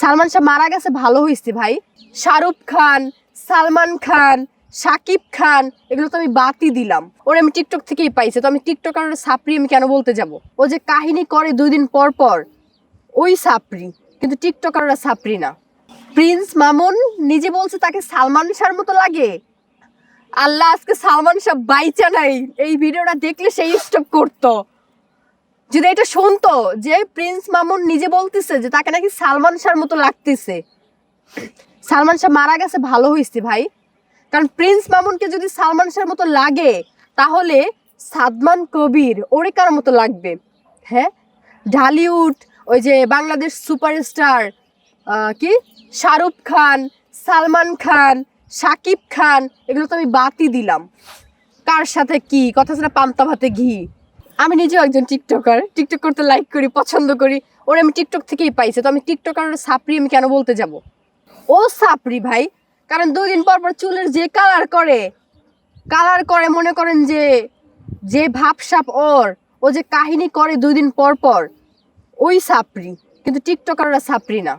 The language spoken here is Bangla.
সালমান শাহ মারা গেছে, ভালো হয়েছে ভাই। শাহরুখ খান, সালমান খান শাকিব খান, এগুলো তো আমি বাতি দিলাম। ওর আমি টিকটক থেকেই পাইছি, তো আমি টিকটক আর সাপড়ি আমি কেন বলতে যাব? ও যে কাহিনী করে দুই দিন পর পর, ওই সাপড়ি, কিন্তু টিকটক আর সাপড়ি না। প্রিন্স মামুন নিজে বলছে তাকে সালমান শাহর মতো লাগে। আল্লাহ, আজকে সালমান শাহ বাইচা নাই। এই ভিডিওটা দেখলে সেই স্টপ করতো। যদি এটা শুনতো যে প্রিন্স মামুন নিজে বলতেছে যে তাকে নাকি সালমান শাহর মতো লাগতেছে। সালমান শাহ মারা গেছে, ভালো হয়েছে ভাই। কারণ প্রিন্স মামুনকে যদি সালমান শাহর মতো লাগে, তাহলে সাদমান কবির ওরে কার মতো লাগবে। হ্যাঁ? ঢালিউড, ওই যে বাংলাদেশ সুপারস্টার কি? শাহরুখ খান, সালমান খান শাকিব খান, এগুলো তো আমি বাতি দিলাম। কার সাথে কি? কথা সেটা পান্তা ভাতে ঘি। আমি নিজেও একজন টিকটকার। টিকটক করতে লাইক করি, পছন্দ করি। ওর আমি টিকটক থেকেই পাইছে, তো আমি টিকটকার সাপড়ি আমি কেন বলতে যাব? ও সাপড়ি ভাই, কারণ দুই দিন পর পর চুলের যে কালার করে কালার করে, মনে করেন যে যে ভাবসাপ ওর, ও যে কাহিনী করে দুই দিন পর পর, ওই সাপড়ি। কিন্তু টিকটকাররা সাপড়ি না।